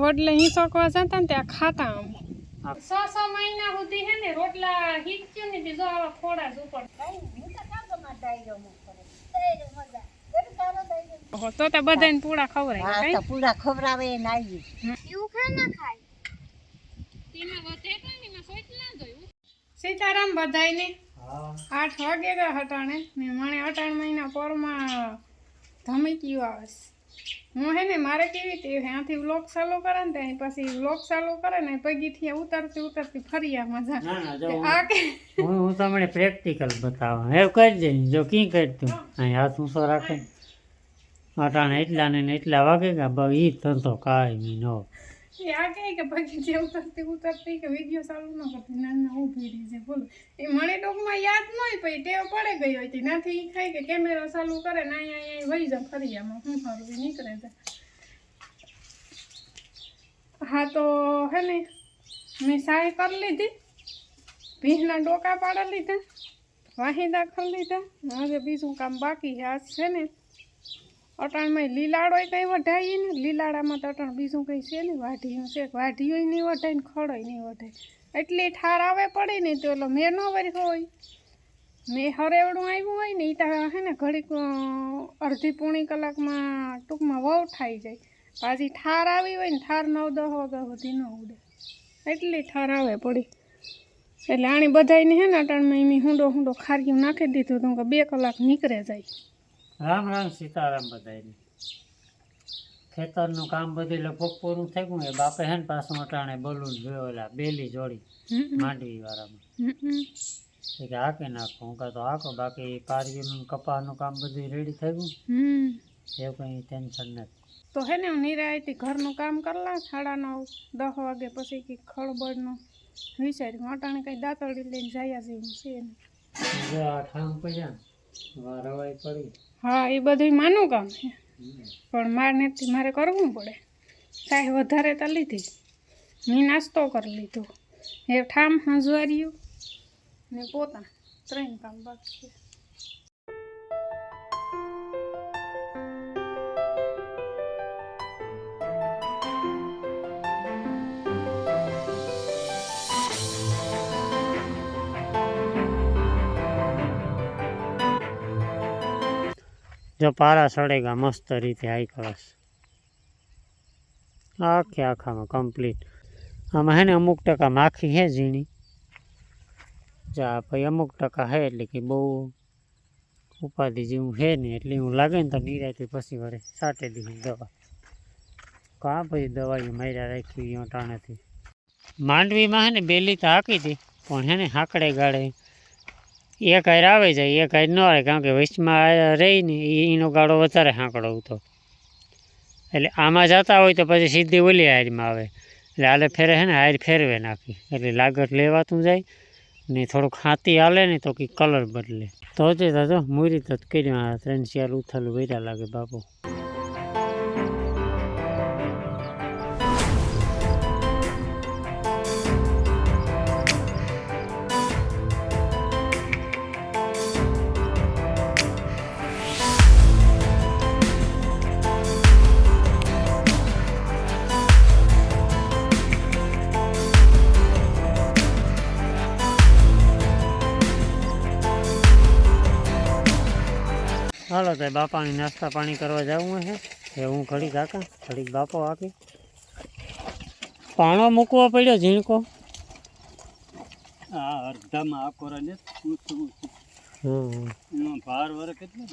વડલે હિંસકવા જતા ને ત્યાં ખાતા અમે છ છ મહિના સુધી હે ને રોટલા હિંચ્યું ને જો આવા ખોડા જ ઉપર. ઓહો, તો તો બધાને પૂડા ખવડાય હા કઈ તો પૂરા ખવડાવે એને જોયું. સીતારામ બધાયને હા. આઠ વાગે ગયા હટાણે ને મને અટાણ મહિના પોરમાં ધમકીઓ આવે છે હું હે ને મારે કેવી રીતે? ત્યાંથી વ્લોગ ચાલુ કરે ને ત્યાં પછી વ્લોગ ચાલુ કરે ને પગીથી ઉતરતી ઉતરતી ફરી આ મજા. ના ના જો આ કે? હું હું તમને પ્રેક્ટિકલ બતાવું. હે કરી દે જો કી કરતું? અહીં હાથ ઊંચો રાખે. અટાણે એટલા ને ને એટલા વાગે કે બ ઈ ધંધો કાંઈ નો એ આ કહે કે પગીથી ઉતરતી ઉતરતી કે વીડિયો ચાલુ ન કરતી ના ના ઊભી રહી છે, બોલો. એ મને ટૂંકમાં યાદ ન હોય પછી ટેવ પડે ગઈ હોય તે. નાથી એ ખાય કે કેમેરો ચાલુ કરે ને અહીંયા અહીંયા વહી જાય ફરી આમાં. શું સારું નીકળે છે. હા તો હે ને, મેં સાય કરી લીધી. ભીંના ડોકા પાડી લીધા. વાહિદા દાખલ લીધા. હવે બીજું કામ બાકી આજ છે ને અટાણમાં લીલાડો કંઈ વઢાય ને લીલાડામાં તો અટાણ બીજું કંઈ છે નહીં. વાઢીયું છે. વાઢીયું નહીં વઢાય ને ખડોય નહીં વઢાય. એટલી ઠાર આવે પડે ને તો એટલે મેં ન વરી હોય. મેં હરેવડું આવ્યું હોય ને એ તો હે ને ઘડીક અડધી પોણી કલાકમાં ટૂંકમાં વહુ થાય જાય. પાછી ઠાર આવી હોય ને ઠાર નવ દહ વાગ્યા સુધી ન ઉડે. એટલી ઠાર આવે પડી. એટલે આણી બધાને હે ને અટાણમાં એમ હુંડો હુંડો ખાર્યું નાખી દીધું તો કે બે કલાક નીકળે જાય. રામ રામ સીતારામ બધાને ખેતરનું કામ બધું લગભગ પૂરું થઈ ગયું એ બાપે હે ને પાછું અટાણે બલૂન જોયો ઓલા બેલી જોડી માંડવી વાળામાં કે હાકે નાખો હું કાં તો હાકો બાકી પારવીનું કપાસનું કામ બધું રેડી થઈ ગયું. હમ. એવું કંઈ ટેન્શન નથી. તો હે ને હું નિરાયતી ઘરનું કામ કરલા સાડા નવ દસ વાગે પછી કે ખળબળનું વિચાર્યું. અટાણે કંઈ દાંતળી લઈને જાય જેવું છે ને. જો આ ઠામ પડ્યા રવાઈ પડી હા, એ બધું માનું કામ છે. પણ મારે નથી મારે કરવું પડે. કાંઈ વધારે તો લીધી. મેં નાસ્તો કરી લીધો. એ ઠામ હંજવાર્યું ને પોતા. ત્રણ કામ બાકી જો પારા સડેગા મસ્ત રીતે હાઈ કલસ આખે આખામાં કમ્પ્લીટ આમાં હે ને અમુક ટકા માખી હે ઝીણી. જા પછી અમુક ટકા હે એટલે કે બહુ ઉપાધિ જેવું હે નહીં એટલે હું લાગે ને તો નિરાયથી પછી વળે સાટે દીધું દવા. કાં પછી દવાઈ માર્યા રાખી ટાણેથી માંડવીમાં હે ને બેલી તો હાકી હતી પણ હે ને હાકડે ગાળે એક હાર આવે જાય એક હાર ન આવે, કારણ કે વચમાં રહી ને એનો ગાળો વધારે હાંકડો હતો. એટલે આમાં જતા હોય તો પછી સીધી ઓલી હારમાં આવે. એટલે હાલે ફેરે છે ને હાર ફેરવે નાખી. એટલે લાગત લેવાતું જાય ને થોડુંક હાથી હાલે ને તો કંઈક કલર બદલે. તો જે જો, મૂરી તો કર્યું, આ ત્રણ ચાર ઉથલું વૈરા લાગે બાપુ. હાલો તો બાપાની નાસ્તા પાણી કરવા જવું છે એ હું ઘડીક કાકા ઘડીક બાપો આપી. પાણો મૂકવો પડ્યો ઝીણકો. અડધામાં હમ. ભાર વર કેટલો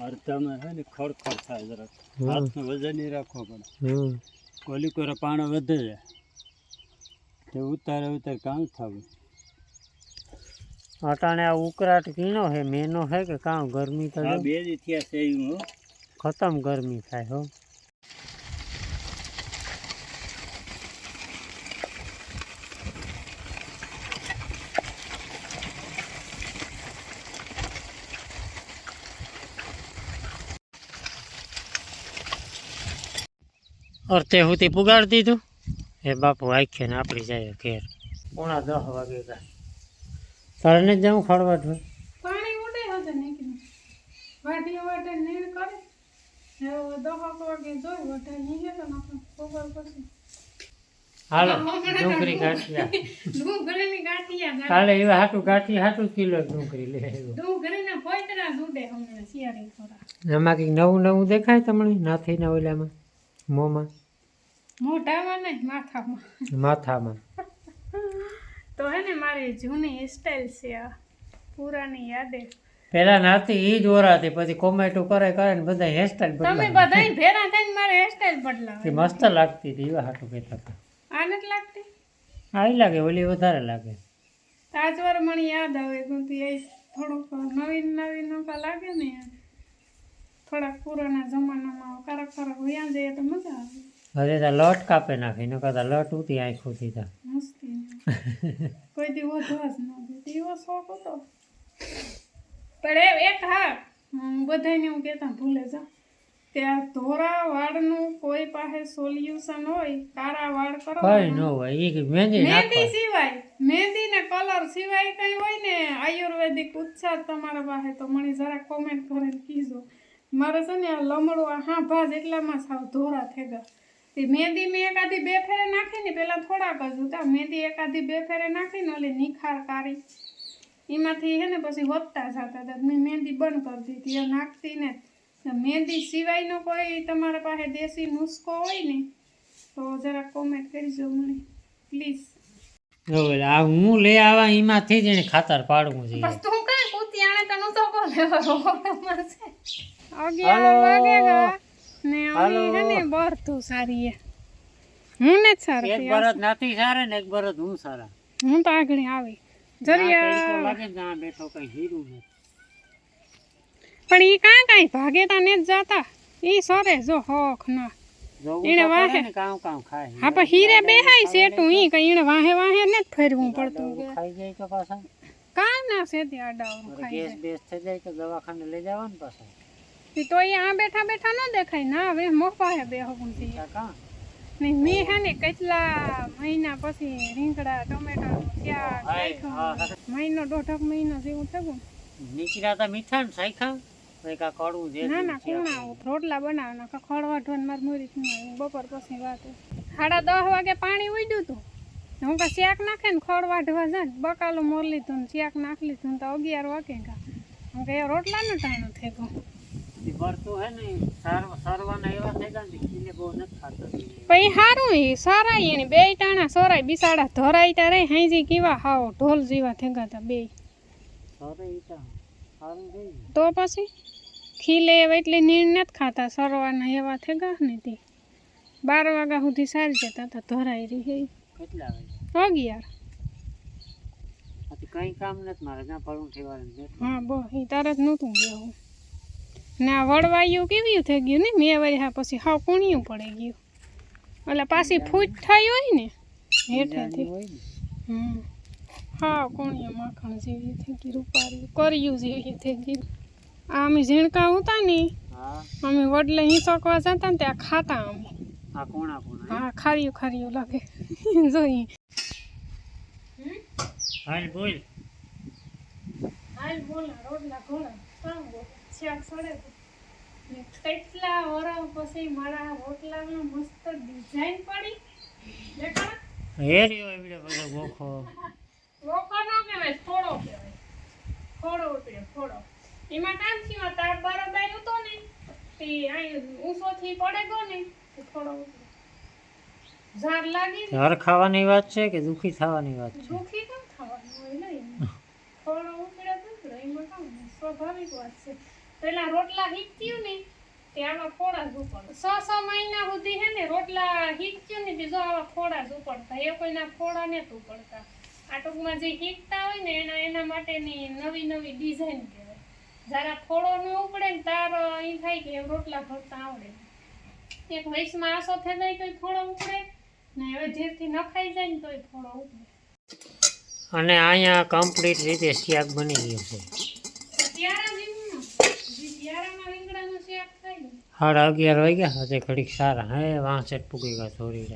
અડધામાં છે ને ખડખડ થાય જરાક. હાથમાં વજન નહીં રાખવો પડે. ઓલી કોરે પાણો વધે છે. તે ઉતારે ઉતારે કામ થવું. અટાણે આ ઉકરાટ કીણો હે મેનો હે કે કાં ગરમી તો આ જો. બે દી થયા છે એવું હો. ખતમ ગરમી થાય હો અર્થે સુધી પુગાડી દીધું એ બાપુ આખે ને આપણી જાય ઘેર પોણા દસ વાગે ગયા તારે જ જવું ખડવા પાણી ઉડે હશે નીકળી વાઢીઓ વાઢી હવે દહક વાગે જોઈ વટાઈ હે તો ખબર પડશે હાલો ડુંગળી ગાંઠિયા. ડુંગળીની ગાંઠિયા કાલે એવા હાટું ગાંઠી હાટું કિલો ડુંગળી લે ડુંગળીના પોઈતરા જુડે હમણાં શિયાળી થોડા. આમાં કંઈક નવું નવું દેખાય તમને? નાથીના ઓલામાં? મોંમાં? મોઢામાં નહીં માથામાં. માથામાં. તો હે ને મારી જૂની હેરસ્ટાઈલ છે આ પુરાની યાદે. પેલા નાતી ઈ જ ઓરાતી પછી કોમેટો કરે કરે ને બધા હેરસ્ટાઈલ તમે બધા ભેરા થઈને મારે હેરસ્ટાઈલ બદલાવે મસ્ત લાગતી હતી એવા હાટું કહેતા હતા. આ નથી લાગતી? આઈ લાગે ઓલી વધારે લાગે. તાજવર મને યાદ આવે ગુંતી એ થોડુંક નવીન નવીન નોકા લાગે ને. થોડાક પુરાના જમાનામાં કારક કારક વ્યાં જઈએ તો મજા આવે. હવે તો લોટ કાપે નાખી ન કરતા લોટ ઉતી આંખું દીધા મસ્તી. કોઈ દી વધવા ન દે શોખ હતો. પણ એ એક હા બધાને હું કહેતા ભૂલે જા. કે ધોરા વાળનું કોઈ પાસે સોલ્યુશન હોય કાળા વાળ કરો કઈ ન હોય ઈ મહેંદી મહેંદી સિવાય મહેંદી ને કલર સિવાય કઈ હોય ને આયુર્વેદિક ઉપચાર તમારા પાસે તો મને જરા કોમેન્ટ કરીને કીજો. મારે છે ને આ લમડો આ હા ભાજ એટલામાં સાવ ધોરા થઈ ગયા. તે મહેંદી મેં એકાદી બે ફેરે નાખી ને પેલા થોડાક જ હતા. મહેંદી એકાદી બે ફેરે નાખીને ઓલી નિખાર કાઢી એમાંથી હે ને પછી વધતા જતા હતા. મેં મહેંદી બંધ કરી દીધી. એ નાખતી ને મહેંદી સિવાયનો કોઈ તમારા પાસે દેશી નુસ્ખો હોય ને તો જરા કોમેન્ટ કરીજો મને. પ્લીઝ હવે આ હું લઈ આવા એમાંથી જ એને ખાતર પાડવું છે. બસ તું કઈ કૂતી આણે તને તો વાગે ગયા ને અમે હે ને બરતું સારી હે. હું ને જ એક સારી બરદ નાથી સારા ને એક બરદ હું સારા. હું તો આગળ આવી. આ તડકો જરિયા લાગે ને ત્યાં બેઠો કઈ હીરું નથી પણ ઈ કાં કાંઈ ભાગે તા ને જ જાતા. ઈ સરે જો હોખ ના. જોવું એને તો વાહે. પડે ને કામ કામ ખાય. હા પણ હીરે બેહાય સેટું ઈ કઈ એને વાહે વાહે ને જ ફેરવું પડતું કે. ખાઈ જાય તો પાછા? કાં ના સેતી આડાવરું અરે ખાઈ ગેસ બેસ થઈ જાય તો દવાખાને લઈ જવા ને પાછા? જાય તો ઈ આ બેઠા બેઠા ન દેખાય. ના હવે મોપાહે બે હકુમથી ત્યાં નહીં મેં હે ને કેટલા મહિના પછી રીંગડા ટમેટા. હા. મહિનો દોઢક મહિનો જેવું થયું. નીકળ્યા તા મીઠા ને સાયખા કાં કડવું જે ના ના કુણા રોટલા બનાવવાના કા ખડ વાઢવાનું મારે મુરી બપોર પછી વાત સાડા દસ વાગે પાણી ઉડ્યું તું. હું કા શેક નાખે ને ખડ વાઢવા જાય ને. બકાલો મોર લીધું ને શેક નાખી લીધું તો અગિયાર વાગે કા હું કે રોટલાનું ટાણું થઈ ગયું. ભરતું હે ને સારવા સારવાના એવા થઈ ગયા ને બહુ નથી ખાતો. પછી સારું એ સારા એને બે ટાણા સોરાય બિસાડા ધરાઈ તા રે હાઈજી કેવા હાવ ઢોલ જેવા થઈ ગયા તા બે. તો સારું થઈ તો પછી? ખીલે એટલે નીણ નથી ખાતા સરવાના એવા થઈ ગયા ને તે. બાર વાગ્યા સુધી સારી જતા હતા ધરાઈ રહી કેટલા વાગે? અગિયાર. કઈ કામ નથી મારે ત્યાં ફરું ઠેવાનું હા બો એ તરત નહોતું ગયું ને આ વળવાયું કેવ્યું થઈ ગયું ને? મેં હા પછી હાવ કુણિયું પડી ગયું. એટલે પાછી ફૂટ થઈ હોય ને હેઠેથી. હમ. હા કુણિયા માખણ જેવી થઈ ગયું રૂપારી કર્યું જેવી થઈ ગયું આ અમે ઝીણકા હતા ને હા. અમે વડલે હિંસકવા જતા ને ત્યાં ખાતા અમે. આ કોણા કોણા હા? ખાર્યું ખાર્યું લાગે. જોઈ. હાલ બોલ. હાલ બોલા રોટલા ઘોડા શાક સડે કેટલા વરસ પછી મારા રોટલામાં મસ્ત ડિઝાઇન પડી. દેખાડા. હે એ એવડે બધો ગોખો. ગોખો ન કહેવાય થોડો કહેવાય. થોડો ઉપડે થોડો. એમાં કામ થયું તાર બરોબર હતો ને તે અહીં ઊંચોથી પડે ગયો ને થોડો ઝાર લાગી ઝાર ખાવાની વાત છે કે દુખી થવાની વાત છે? દુખી કેમ થવાનું હોય નહીં થોડો ઉપડે તો એમાં કામ સ્વાભાવિક વાત છે. પેલા રોટલા હીકચ્યું ને તે આવા ફોડા જ છ છ મહિના સુધી હે ને રોટલા હીકચ્યું ને બીજો આવા ફોડા જ ઉપડતા એ કોઈના ફોડા નથી ઉપડતા આ ટૂંકમાં જે હીકતા હોય ને એના એના માટેની નવી નવી ડિઝાઇન કહેવાય. જરા ફોડો ન ઉપડે ને તાર એ થાય કે રોટલા ભરતા આવડે. એક વયસમાં આસો થઈ જાય તોય ફોડો ઉપડે ને હવે જેથી નખાઈ જાય ને તોય ફોડો ઉપડે. અને અહીંયા કમ્પ્લીટ રીતે શાક બની ગયું છે ત્યારા જેવું ન. જે ત્યારામાં રીંગણાનું શાક થાય ને, સાડા અગિયાર વાગ્યા હશે ઘડીક સારા. હે વાંસઠ પૂગી ગયા થોડી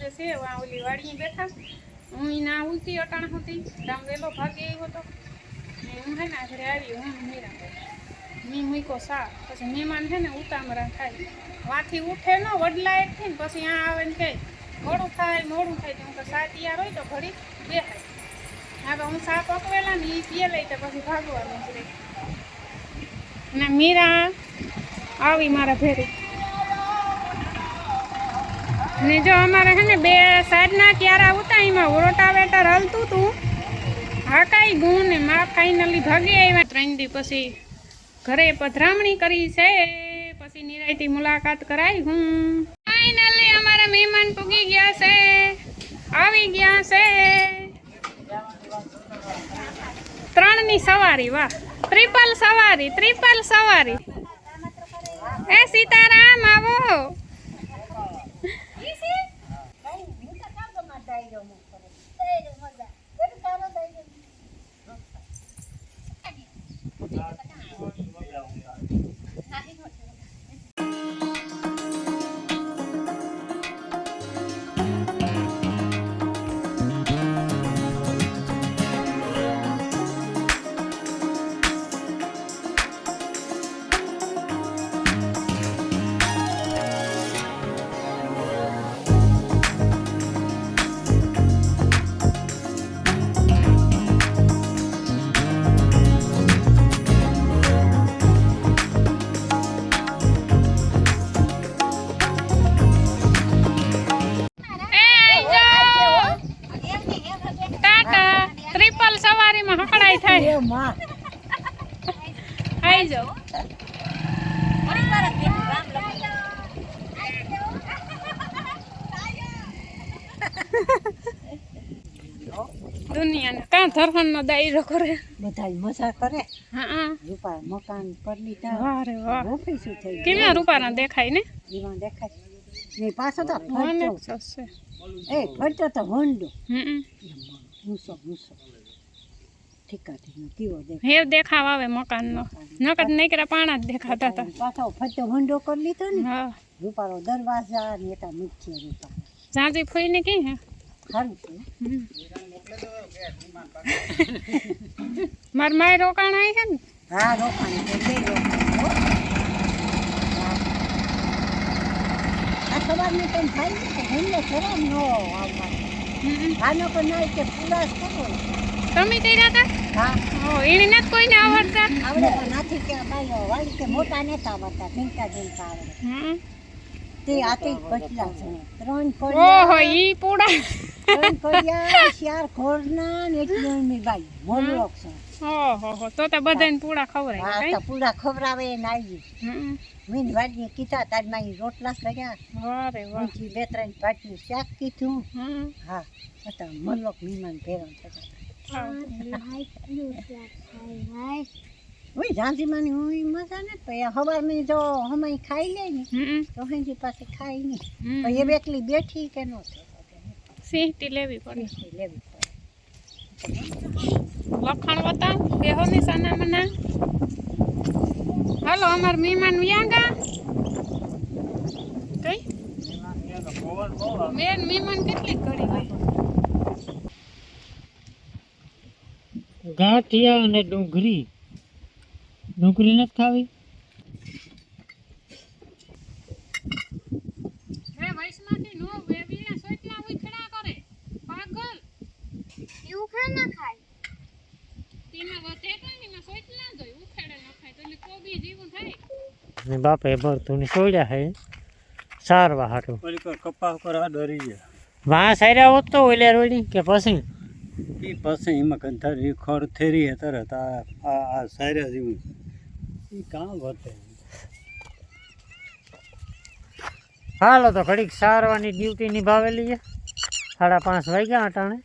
ને છે ઓલી વાડીએ બેઠા. હું ના ઉલતી અટાણ હતી. રામ વહેલો ભાગી આવ્યો હતો ને હું હે ને ઘરે આવી, હું મીરા મેં મૂક્યો સા પછી મહેમાન છે ને ઉતામરા થાય. વાથી ઉઠે ન વડલા એક થઈને પછી આ આવે ને કહે મોડું થાય મોડું થાય. તો હું તો સા તૈયાર હોય તો ઘડી બેહાય. હા તો હું સા પકવેલા ને એ પીએ લઈ તો પછી ભાગવાનું જ રહે. ને મીરા, આવી મારા ભેરી ને જો અમારે છે ને બે સાઈડના ક્યારા હતા એમાં રોટાવેટર હલતું હતું હાકાઈ ગું ને મા ફાઇનલી ભાગી આવ્યા. ત્રણ દી પછી ઘરે પધરામણી કરી છે. પછી નિરાયતી મુલાકાત કરાઈ હું. ફાઇનલી અમારા મહેમાન પૂગી ગયા છે. આવી ગયા છે. ત્રણની સવારી, વાહ. ત્રિપલ સવારી ત્રિપલ સવારી. એ સીતારામ આવો. หาที่หมด દુનિયાને કાં ધરહણનો દાયરો કરે? બધા મજા કરે? હા રૂપા મકાન પર લીધા. વારે વાહ. શું થઈ કેવા રૂપાના દેખાય ને? એમાં દેખાય. ને પાછો તો ફરતો છે. એ ફરતો તો હોન્ડો હમ ભૂસો ભૂસો. ઠીકા ઠીક કેવો હેવ દેખાવ આવે મકાનનો. નકર નીકળ્યા પાણા જ દેખાતા હતા. પાછો ફરતો હોન્ડો કરી લીધો ને. રૂપાળો દરવાજા ને એટા મુખ્ય રૂપા જાજી ફોઈને ને કી હે? સારું છે માર માય રોકાણ આવી છે ને? હા રોકાણ તો. આ સવારની તેમ થાય ને તો ઘરને ખરાબ ન આવવા આનો પર ના કે પુરાશ કરો તમે કર્યા હતા? હા. એને નથી કોઈને આવડતા? આવડે તો નથી કે ભાઈ વાળી કે મોટા નતા આવડતા ઝીંકા ઝીંકા આવડે. હમ. તે આતે છે ત્રણ ઓહો ઈ પૂડા કોડિયા ખોરના ને એટલી બાઈ મોલરોક છે. ઓહો હો તો તો બધાને પૂડા ખવડાય હા તો પૂરા ખવડાવે ને હમ. મીન વાડીએ કીધા તાજમાં માઈ રોટલા કર્યા. વાહ બે ત્રણ પાટનું શાક કીધું. હા તો મલોક મહેમાન ભેરણ થતા ઓય ઝાંસીમાંની હું મજા ને તો હવાર મેં જો હમાઈ ખાઈ લે ને તો હંજી પાસે ખાઈ નહીં. તો એ બેટલી બેઠી કે ન થઈ સિંહટી લેવી પડે. લેવી પડે. લખણ વતા બેહો ની સાના મના હાલો અમાર મહેમાન વ્યાંગા કઈ? બેન મહેમાન કેટલી ઘડી હોય ગાંઠિયા અને ડુંગળી. ડુંગળી નથી ખાવી હે વૈષ્ણવથી નો વેવીને સોટલા ઉખડા કરે પાગલ એવું ખા ના ખાય તેમાં વધે કઈ નહીં માં સોટલા જોઈ ઉખેડે ન ખાય તો એટલે કોબી જીવું થાય ને બાપે ભરતું છોડ્યા હે. સારવા હાટું. કપા ઉપર આ ડરી ગયા. વાં સાર્યા હોત તો ઓલે રોડી કે પછી? એ પછી એમાં કંથારી ખોર થેરી તરત આ આ સાર્યા જેવું. એ કામ વર્તે હાલો તો ઘડીક સારવાની ડ્યુટી નિભાવેલી છે સાડા પાંચ વાગ્યા અટાણે.